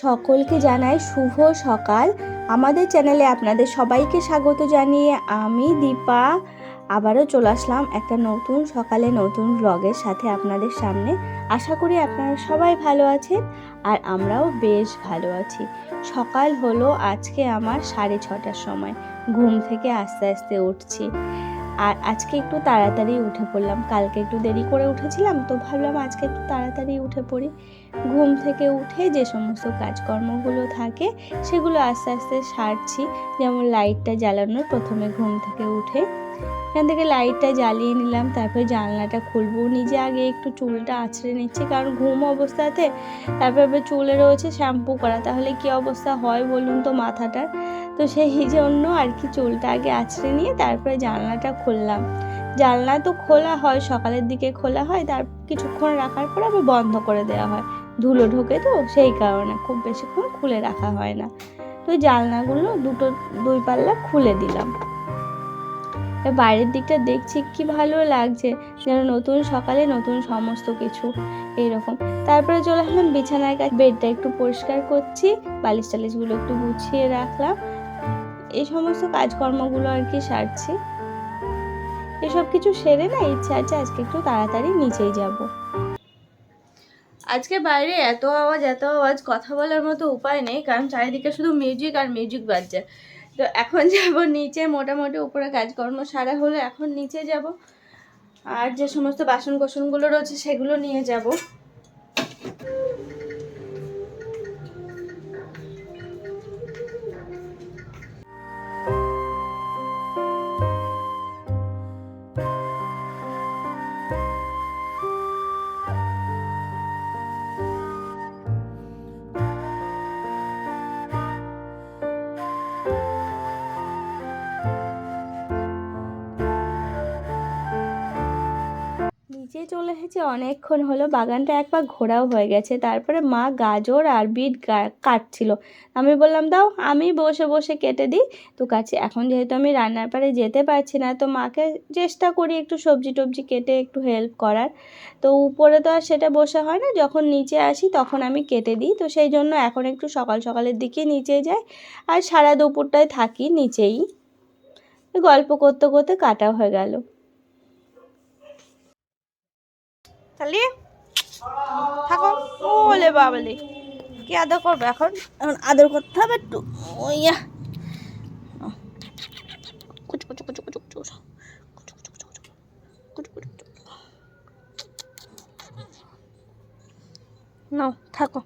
সকলকে জানাই শুভ সকাল। আমাদের চ্যানেলে আপনাদের সবাইকে স্বাগত জানিয়ে আমি দীপা। আবারও চলে আসলাম একটা নতুন সকালে নতুন ব্লগের সাথে আপনাদের সামনে। আশা করি আপনারা সবাই ভালো আছেন আর আমরাও বেশ ভালো আছি। সকাল হলো আজকে আমার সাড়ে ছটার সময়। ঘুম থেকে আস্তে আস্তে উঠছি। আর আজকে একটু তাড়াতাড়ি উঠে পড়লাম। কালকে একটু দেরি করে উঠেছিলাম, তো ভাবলাম আজকে একটু তাড়াতাড়ি উঠে পড়ি। ঘুম থেকে উঠে যে সমস্ত কাজকর্মগুলো থাকে, সেগুলো আস্তে আস্তে সারছি। যেমন লাইটটা জ্বালানোর প্রথমে ঘুম থেকে উঠে এখান থেকে লাইটটা জ্বালিয়ে নিলাম, তারপরে জানলাটা খুলবো। নিজে আগে একটু চুলটা আছড়ে নিচ্ছি, কারণ ঘুম অবস্থাতে তারপরে চুলে রয়েছে শ্যাম্পু করা। তাহলে কি অবস্থা হয় বলুন তো মাথাটার? তো সেই জন্য আর কি চুলটা আগে আছড়ে নিয়ে তারপরে জানলাটা খুললাম। জানলা তো খোলা হয়, সকালের দিকে খোলা হয়, তার কিছুক্ষণ রাখার পর আবার বন্ধ করে দেওয়া হয়। ধুলো ঢোকে তো সেই কারণে খুব বেশিক্ষণ খুলে রাখা হয় না। তো জানলাগুলো দুটো দুই পাল্লা খুলে দিলাম। বাইরের দিকটা দেখছি কি ভালো লাগছে, যেন নতুন সকালে নতুন সমস্ত কিছু এইরকম তারপরে চলে আসলাম বিছানায় কাছে। বেডটা একটু পরিষ্কার করছি, বালিশ টালিশগুলো একটু গুছিয়ে রাখলাম। এই সমস্ত কাজকর্মগুলো আর কি সারছি। এসব কিছু সেরে না ইচ্ছা আছে আজকে একটু তাড়াতাড়ি নিচেই যাব। আজকে বাইরে এত আওয়াজ এত আওয়াজ, কথা বলার মতো উপায় নেই, কারণ চারিদিকে শুধু মিউজিক আর মিউজিক বাজছে। তো এখন যাব নিচে মোটামুটি উপরে কাজকর্ম সারা হলো এখন নিচে যাব। আর যে সমস্ত বাসন কোসনগুলো রয়েছে সেগুলো নিয়ে যাব। চলে এসেছে। অনেকক্ষণ হলো, বাগানটা একবার ঘোরাও হয়ে গেছে। তারপরে মা গাজর আর বিট কাটছিল। আমি বললাম, দাও, আমি বসে বসে কেটে দিই। তো কাছে, এখন যেহেতু আমি রান্নার পারে যেতে পারছি না, তো মাকে চেষ্টা করি একটু সবজি টবজি কেটে একটু হেল্প করার। তো উপরে তো আর সেটা বসে হয় না। যখন নিচে আসি, তখন আমি কেটে দিই। তো সেই জন্য এখন একটু সকাল, সকালের দিকে নিচে যাই। আর সারা দুপুরটায় থাকি নিচেই। গল্প করতে করতে কাটা হয়ে গেল। তাহলে থাকো। ওলে বাবলে, কি আদর করবে এখন? এখন আদর করতে হবে একটু। ওইয়া কুচু থাকো।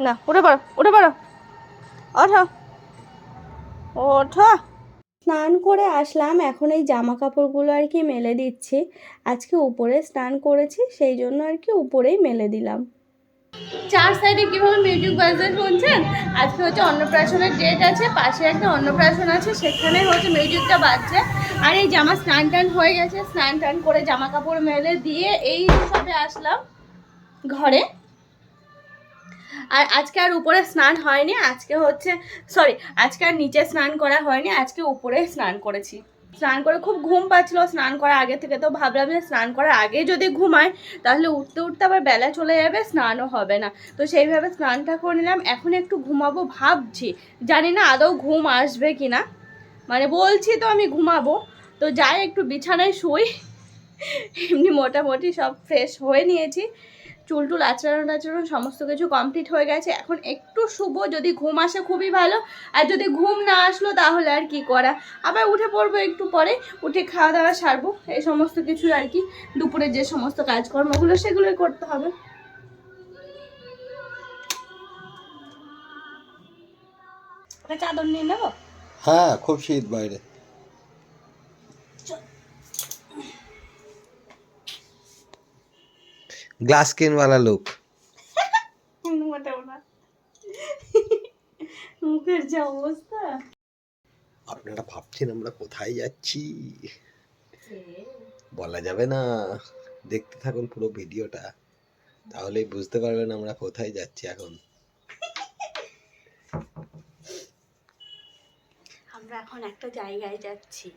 না, উঠে পড়ো উঠে পড়ো। ওঠো। ওঠো। স্নান করে আসলাম। এখন এই জামা কাপড়গুলো আর কি মেলে দিচ্ছি। আজকে উপরে স্নান করেছি, সেই জন্য আর কি উপরেই মেলে দিলাম। চার সাইডে কীভাবে মিউজিক বাজতে শুনছেন? আজকে হচ্ছে অন্নপ্রাশনের ডেট আছে, পাশে একটা অন্নপ্রাশন আছে, সেখানে হচ্ছে মিউজিকটা বাজছে। আর এই জামা স্নান টান হয়ে গেছে, স্নান টান করে জামা কাপড় মেলে দিয়ে এই সবে আসলাম ঘরে। আর আজকে আর উপরে স্নান হয়নি, আজকে হচ্ছে সরি আজকে আর নিচে স্নান করা হয়নি, আজকে উপরে স্নান করেছি। স্নান করে খুব ঘুম পাচ্ছিল, স্নান করার আগে থেকে তো ভাবলাম যে স্নান করার আগে যদি ঘুমায় তাহলে উঠতে উঠতে আবার বেলা চলে যাবে, স্নানও হবে না। তো সেইভাবে স্নানটা করে নিলাম, এখন একটু ঘুমাবো ভাবছি। জানি না আদৌ ঘুম আসবে কি না মানে বলছি তো আমি ঘুমাবো, তো যাই একটু বিছানায় শুই, এমনি মোটামুটি সব ফ্রেশ হয়ে নিয়েছি। চুল টুল আচরণ আচরণ সমস্ত কিছু কমপ্লিট হয়ে গেছে। এখন একটু শুভ যদি ঘুম আসে খুবই ভালো। আর যদি ঘুম না আসলো তাহলে আর কি করা? আবার উঠে পড়ব একটু পরে, উঠে খাওয়া দাওয়া সারবো, এই সমস্ত কিছু আর কি। দুপুরে যে সমস্ত কাজকর্মগুলো সেগুলোই করতে হবে। চাদর নিয়ে নেব? হ্যাঁ খুব শীত বাইরে। গ্লাস স্কিনওয়ালা লোক? মুখের যা অবস্থা। আপনারা ভাবছেন আমরা কোথায় যাচ্ছি? বলা যাবে না। দেখতে থাকুন পুরো ভিডিওটা। তাহলে বুঝতে পারবেন আমরা কোথায় যাচ্ছি এখন। আমরা এখন একটা জায়গায় যাচ্ছি।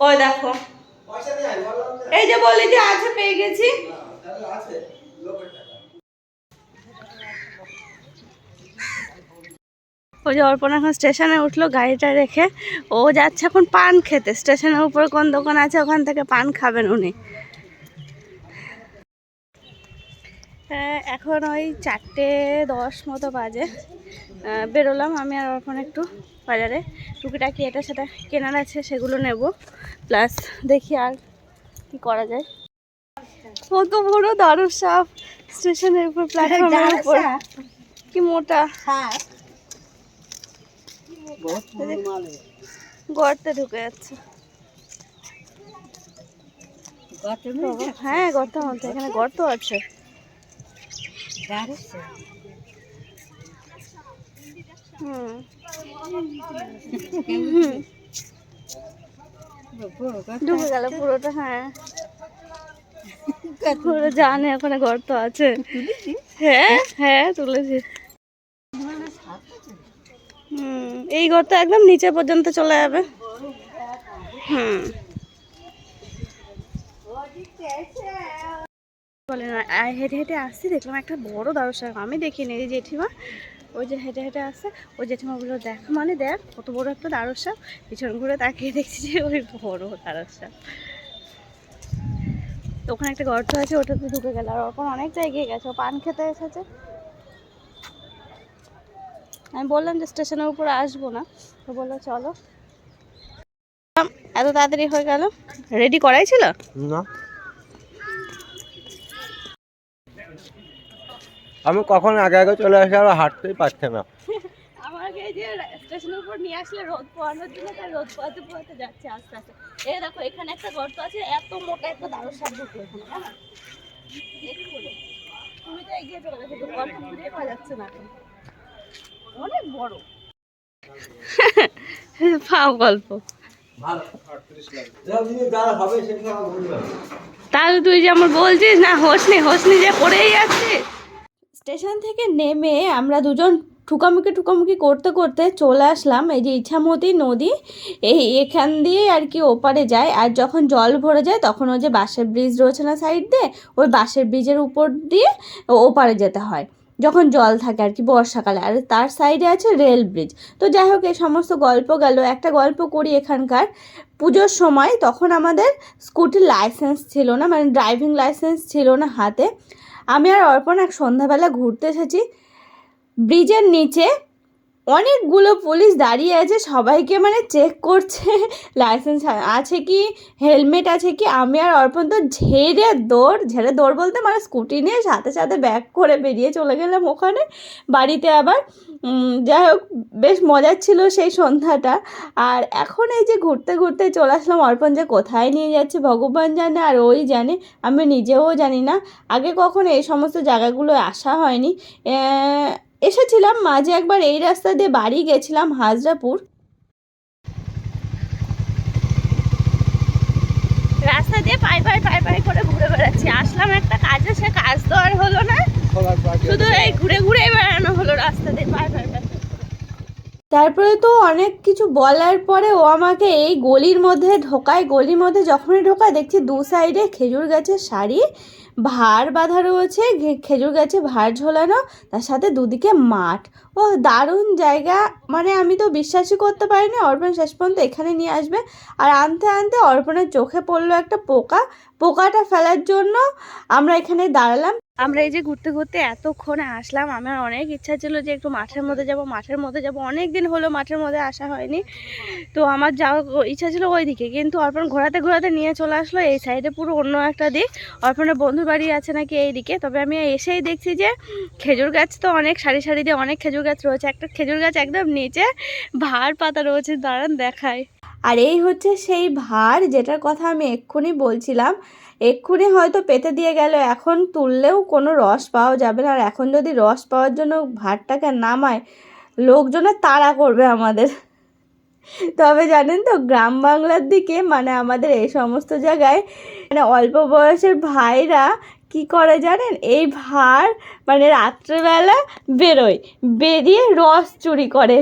ওই দেখো। এই যে বলি যে আছে পেয়ে গেছি। ওই যে অর্পণ এখন স্টেশনে উঠল গাড়িটা রেখে ও যাচ্ছে এখন পান খেতে। স্টেশনের উপরে কোন দোকান আছে ওখান থেকে পান খাবেন উনি। হ্যাঁ, এখন ওই চারটে দশ মতো বাজে। বেরোলাম আমি আর অর্পণ একটু বাজারে। টুকিটাকি এটা সেটা কেনার আছে সেগুলো নেব। প্লাস দেখি আর কি করা যায়। কত বড় দারুর সাপ। স্টেশনের উপর প্ল্যাটফর্মের উপর। কি মোটা। গর্তে ঢুকে যাচ্ছে। হ্যাঁ গর্ত মধ্যে এখানে গর্ত আছে। হুম। হুম। ঢুকে গেল পুরোটা হ্যাঁ। পুরো জানে ওখানে গর্ত আছে। হ্যাঁ হ্যাঁ তুলেছি। হুম এই গর্ত একদম নিচে পর্যন্ত চলে যাবে। হুম। বলে না হেঁটে হেঁটে আসছি দেখলাম একটা বড় দারুসার আমি দেখিনি এই জেঠিমা ওই যে হেঁটে হেঁটে আসছে। ওই জেঠিমা বলল দেখ মানে দেখ কত বড় একটা দারুসাপ পিছন ঘুরে তাকিয়ে দেখছি যে ওই বড় দারুসাপ তো ওখানে একটা গর্ত আছে ওটাতে ঢুকে গেল। আর ওরকম অনেক জায়গায় গেছে। ও পান খেতে এসেছে। আমি বললাম যে স্টেশনের উপরে আসব না। তো বলল চলো। এত তাড়াতাড়ি হয়ে গেল। রেডি করাই ছিল? না। আমি কখন আগে আগে চলে আসি আর হাঁটতেই পারছে না। আমাকে এই যে স্টেশনের উপর নিয়ে আসলে রোদ পোয়ানোর জন্য তাই রোদ পোয়াতে পোয়াতে যাচ্ছে আস্তে আস্তে এ দেখো এখানে একটা গর্ত আছে এত মোটা একটা দারুণ সাপ ঢুকলো এখানে? এক্ষুনি। তুমি তো এগিয়ে চলে গেছো গর্ত পাওয়া যাচ্ছে না। অনেক বড় গল্প তাহলে তুই যেমন বলছিস না হোসনি হোসনি যে পড়েই যাচ্ছিস স্টেশন থেকে নেমে আমরা দুজন ঠুকামুকি ঠুকামুকি করতে করতে চলে আসলাম এই যে ইছামতি নদী, এই এখান দিয়ে আর কি ওপারে যায়। আর যখন জল ভরে যায় তখন ওই যে বাঁশের ব্রিজ রয়েছে না সাইড দিয়ে, ওই বাঁশের ব্রিজের উপর দিয়ে ওপারে যেতে হয়। যখন জল থাকে আর কি বর্ষাকালে। আর তার সাইডে আছে রেল ব্রিজ তো যাই হোক, এই সমস্ত গল্প গেল। একটা গল্প করি এখানকার। পুজোর সময় তখন আমাদের স্কুটির লাইসেন্স ছিল না মানে ড্রাইভিং লাইসেন্স ছিল না হাতে। আমি আর অর্পণ এক সন্ধ্যাবেলা ঘুরতে এসেছি। ব্রিজের নিচে অনেকগুলো পুলিশ দাঁড়িয়ে আছে, সবাইকে মানে চেক করছে। লাইসেন্স আছে কি? হেলমেট আছে কি? আমি আর অর্পণ তো ঝেড়ে দৌড় ঝেড়ে দৌড় বলতে মানে স্কুটি নিয়ে সাথে সাথে ব্যাক করে বেরিয়ে চলে গেলাম ওখানে। বাড়িতে আবার যাই হোক, বেশ মজার ছিল সেই সন্ধ্যাটা। আর এখন এই যে ঘুরতে ঘুরতে চলে আসলাম, অর্পণ যে কোথায় নিয়ে যাচ্ছে ভগবান জানে, আর ওই জানে, আমি নিজেও জানি না। আগে কখনো এই সমস্ত জায়গাগুলো আসা হয়নি। এসেছিলাম মাঝে একবার এই রাস্তা দিয়ে বাড়ি গেছিলাম হাজরাপুর। রাস্তা দিয়ে পাই পাই পাই পাই করে ঘুরে বেড়াচ্ছি। আসলাম একটা কাজে সে কাজ তো আর হলো না। শুধু এই ঘুরে ঘুরে বেড়ানো হলো রাস্তা দিয়ে পাই পাই পাই তারপরে তো অনেক কিছু বলার পরে ও আমাকে এই গলির মধ্যে ঢোকায়। গলির মধ্যে যখনই ঢোকায় দেখছি দু সাইডে খেজুর গাছের সারি। ভার বাঁধা রয়েছে খেজুর গাছে ভার ঝোলানো, তার সাথে দুদিকে মাঠ। ও দারুণ জায়গা। মানে আমি তো বিশ্বাসই করতে পারিনি, অর্পণ শেষ পর্যন্ত এখানে নিয়ে আসবে। আর আনতে আনতে অর্পণের চোখে পড়ল একটা পোকা। পোকাটা ফেলার জন্য আমরা এখানে দাঁড়ালাম। আমরা এই যে ঘুরতে ঘুরতে এতক্ষণে আসলাম, আমার অনেক ইচ্ছা ছিল যে একটু মাঠের মধ্যে যাব, মাঠের মধ্যে যাব। অনেক দিন হলো মাঠের মধ্যে আসা হয়নি। তো আমার যাওয়ার ইচ্ছা ছিল ওই দিকে, কিন্তু অর্পণ ঘোরাতে ঘোরাতে নিয়ে চলে আসলো, এই সাইডে পুরো অন্য একটা দিক। অর্পণের বন্ধুর বাড়ি আছে নাকি এই দিকে, তবে আমি এসেই দেখছি যে খেজুর গাছ তো অনেক, সারি সারি দিয়ে অনেক খেজুর গাছ রয়েছে। একটা খেজুর গাছ একদম নিচে, ভার পাতা রয়েছে, দাঁড়ান দেখায় আর এই হচ্ছে সেই ভার যেটার কথা আমি এক্ষুনি বলছিলাম। এক্ষুনি হয়তো পেতে দিয়ে গেল, এখন তুললেও কোনো রস পাওয়া যাবে না। আর এখন যদি রস পাওয়ার জন্য ভাতটাকে নামায়, লোকজনের তাড়া করবে আমাদের। তবে জানেন তো, গ্রাম বাংলার দিকে মানে আমাদের এই সমস্ত জায়গায় মানে অল্প বয়সের ভাইরা কি করে জানেন? এই ভার মানে রাত্রেবেলা বেরোয়, বেরিয়ে রস চুরি করে।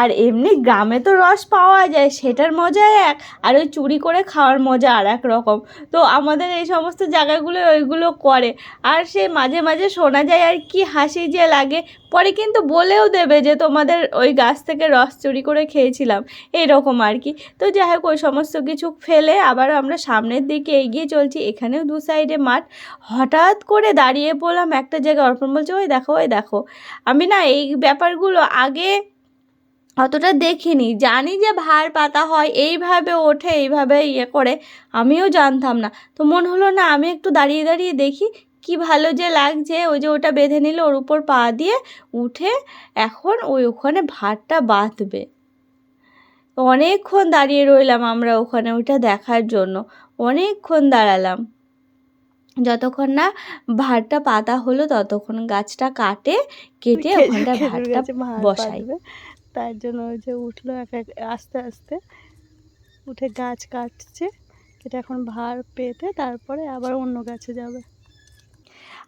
আর এমনি গ্রামে তো রস পাওয়া যায়, সেটার মজা এক, আর ওই চুরি করে খাওয়ার মজা আর এক রকম। তো আমাদের এই সমস্ত জায়গাগুলো ওইগুলো করে। আর সে মাঝে মাঝে শোনা যায় আর কি হাসি যে লাগে পরে কিন্তু বলেও দেবে যে তোমাদের ওই গাছ থেকে রস চুরি করে খেয়েছিলাম এইরকম আর কি। তো যাই হোক, ওই সমস্ত কিছু ফেলে আবার আমরা সামনের দিকে এগিয়ে চলছি, এখানেও দু সাইডে মাঠ। হঠাৎ করে দাঁড়িয়ে পড়লাম একটা জায়গায়, অর্পণ বলছে, ওই দেখো ওই দেখো। আমি না এই ব্যাপারগুলো আগে অতটা দেখিনি, জানি যে ভার পাতা হয়, এইভাবে ওঠে, এইভাবে ইয়ে করে, আমিও জানতাম না। তো মনে হলো না, আমি একটু দাঁড়িয়ে দাঁড়িয়ে দেখি কি ভালো যে লাগছে। ওই যে ওটা বেঁধে নিল ওর উপর পা দিয়ে উঠে এখন ওই ওখানে ভারটা বাঁধবে। অনেকক্ষণ দাঁড়িয়ে রইলাম আমরা ওখানে ওইটা দেখার জন্য। অনেকক্ষণ দাঁড়ালাম। যতক্ষণ না ভাতটা পাতা হলো ততক্ষণ গাছটা কাটে কেটে ওখানটা ভাতটা বসাই। তার জন্য ওই যে উঠল এক এক আস্তে আস্তে। উঠে গাছ কাটছে কেটে এখন ভার পেতে তারপরে আবার অন্য গাছে যাবে।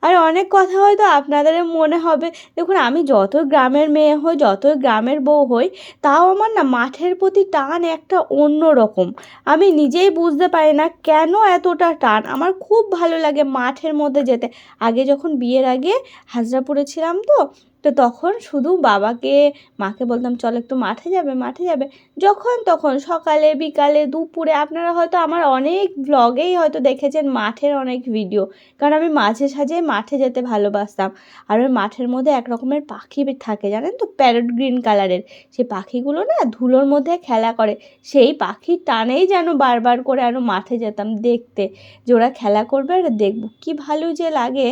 আর অনেক কথা হয়তো আপনাদের মনে হবে। দেখুন, আমি যত গ্রামের মেয়ে হই, যত গ্রামের বউ হই, তাও আমার না মাঠের প্রতি টান একটা অন্য রকম। আমি নিজেই বুঝতে পারি না কেন এতটা টান। আমার খুব ভালো লাগে মাঠের মধ্যে যেতে। আগে যখন বিয়ের আগে হাজরাপুরে ছিলাম তো তো তখন শুধু বাবাকে, মাকে বলতাম, চল একটু মাঠে যাবে মাঠে যাবে। যখন তখন সকালে, বিকালে, দুপুরে আপনারা হয়তো আমার অনেক ব্লগেই হয়তো দেখেছেন, মাঠের অনেক ভিডিও কারণ আমি মাঝে সাঝে মাঠে যেতে ভালোবাসতাম। আর ওই মাঠের মধ্যে এক রকমের পাখি থাকে, জানেন তো? প্যারট গ্রিন কালারের। সেই পাখিগুলো না ধুলোর মধ্যে খেলা করে। সেই পাখির টানেই যেন বারবার করে আরও মাঠে যেতাম দেখতে। যে ওরা খেলা করবে আর দেখব। কি ভালো যে লাগে,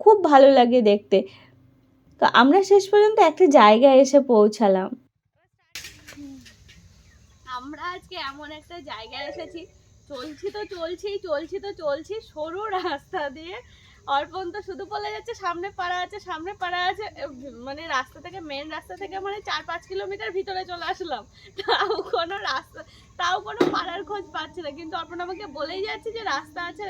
খুব ভালো লাগে দেখতে। তো আমরা শেষ পর্যন্ত একটা জায়গায় এসে পৌঁছালাম। আমরা আজকে এমন একটা জায়গায় এসেছি, চলছি তো চলছি চলছি তো চলছি, সরু রাস্তা দিয়ে। অর্পণ তো শুধু বলে যাচ্ছে সামনে পাড়া আছে, সামনে পাড়া আছে মানে রাস্তা থেকে মেন রাস্তা থেকে মানে চার পাঁচ কিলোমিটার ভিতরে চলে আসলাম। তাও কোনো রাস্তা, তাও কোনো পাড়ার খোঁজ পাচ্ছি না। কিন্তু অর্পণ আমাকে বলেই যাচ্ছে যে রাস্তা আছে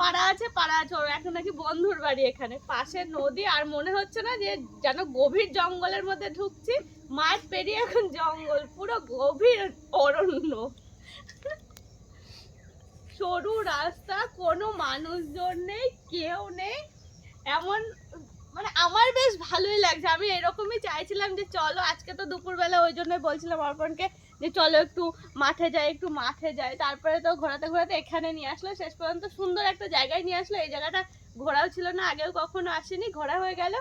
পাড়া আছে পাড়া আছে, ওর এখন নাকি বন্ধুর বাড়ি এখানে। পাশে নদী, আর মনে হচ্ছে না যে যেন গভীর জঙ্গলের মধ্যে ঢুকছি। মাঠ পেরিয়ে এখন জঙ্গল, পুরো গভীর অরণ্য। সরু রাস্তা, কোনো মানুষজন নেই, কেউ নেই। এমন মানে আমার বেশ ভালোই লাগছে। আমি এরকমই চাইছিলাম যে চলো, আজকে তো দুপুরবেলা ওই জন্যই বলছিলাম অর্পণকে যে চলো একটু মাঠে যাই, একটু মাঠে যাই। তারপরে তো ঘোরাতে ঘোরাতে এখানে নিয়ে আসলো। শেষ পর্যন্ত সুন্দর একটা জায়গায় নিয়ে আসলো। এই জায়গাটা ঘোরাও ছিল না, আগেও কখনো আসেনি, ঘোরা হয়ে গেল।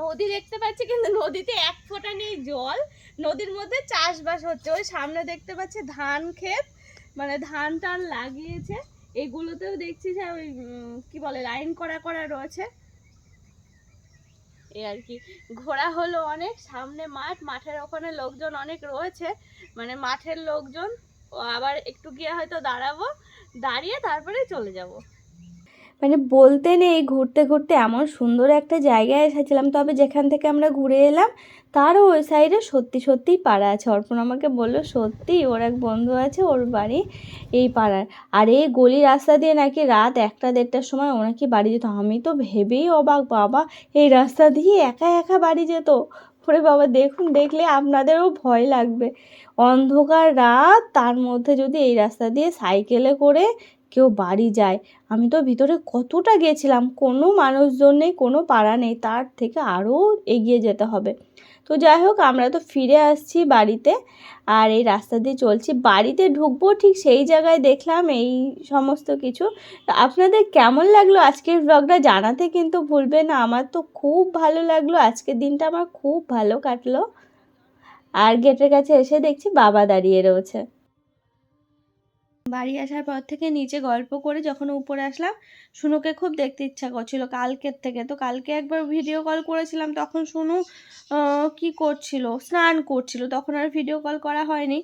নদী দেখতে পাচ্ছি, কিন্তু নদীতে এক ফোঁটা নেই জল। নদীর মধ্যে চাষবাস হচ্ছে। ওই সামনে দেখতে পাচ্ছি ধান ক্ষেত মানে ধান টান লাগিয়েছে। এগুলোতেও দেখছি যে ওই কি বলে, লাইন করা করা রয়েছে। এই আর কি। ঘোরা হলো অনেক, সামনে মাঠ, মাঠের ওখানে লোকজন অনেক রয়েছে। মানে মাঠের লোকজন আবার একটু গিয়ে হয়তো দাঁড়াবো, দাঁড়িয়ে তারপরে চলে যাব। মানে বলতে নেই, ঘুরতে ঘুরতে এমন সুন্দর একটা জায়গায় এসেছিলাম। তবে যেখান থেকে আমরা ঘুরে এলাম, তারও ওই সাইডে সত্যি সত্যিই পাড়া আছে। অর্পণ আমাকে বলল, সত্যি, ওর এক বন্ধু আছে, ওর বাড়ি এই পাড়ার আর এই গলি রাস্তা দিয়ে নাকি রাত একটা দেড়টার সময় ওনাকে বাড়ি যেত। আমি তো ভেবেই অবাক, বাবা, এই রাস্তা দিয়ে একা একা বাড়ি যেত? ওরে বাবা, দেখুন, দেখলে আপনাদেরও ভয় লাগবে। অন্ধকার রাত, তার মধ্যে যদি এই রাস্তা দিয়ে সাইকেলে করে কেউ বাড়ি যায়, আমি তো ভিতরে কতটা গেছিলাম কোনো মানুষজন নেই, কোনো পাড়া নেই, তার থেকে আরও এগিয়ে যেতে হবে। তো যাই হোক, আমরা তো ফিরে আসছি বাড়িতে আর এই রাস্তা দিয়ে চলছি। বাড়িতে ঢুকবো ঠিক সেই জায়গায় দেখলাম এই সমস্ত কিছু। আপনাদের কেমন লাগল আজকের ব্লগটা জানাতে কিন্তু ভুলবেন না, আমার তো খুব ভালো লাগল, আজকের দিনটা আমার খুব ভালো কাটলো। আর গেটের কাছে এসে দেখছি বাবা দাঁড়িয়ে রয়েছে। বাড়ি আসার পর থেকে নিচে গল্প করে যখন উপরে আসলাম, শুনুকে খুব দেখতে ইচ্ছা করছিল। কালকের থেকে তো কালকে একবার ভিডিও কল করেছিলাম, তখন শুনু কি করছিল? স্নান করছিল। তখন আর ভিডিও কল করা হয়নি।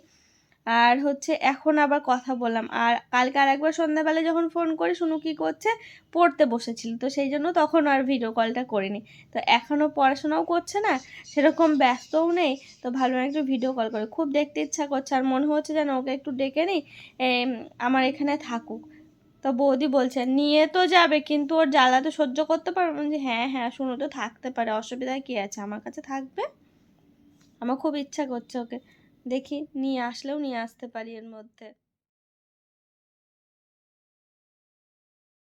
আর হচ্ছে এখন আবার কথা বললাম। আর কালকে আর একবার সন্ধ্যাবেলা যখন ফোন করি শুনু কি করছে? পড়তে বসেছিল। তো সেই জন্য তখন আর ভিডিও কলটা করিনি। তো এখনও পড়াশোনাও করছে না, সেরকম ব্যস্তও নেই। তো ভালো একটু ভিডিও কল করে। খুব দেখতে ইচ্ছা করছে। আর মনে হচ্ছে যেন ওকে একটু ডেকে নিই আমার এখানে থাকুক। তো বৌদি বলছে, নিয়ে তো যাবে, কিন্তু ওর জ্বালা তো সহ্য করতে পারবে যে হ্যাঁ হ্যাঁ শুনো তো থাকতে পারে। অসুবিধা কি আছে? আমার কাছে থাকবে? আমার খুব ইচ্ছা করছে ওকে। দেখি নিয়ে আসলেও নিয়ে আসতে পারি এর মধ্যে।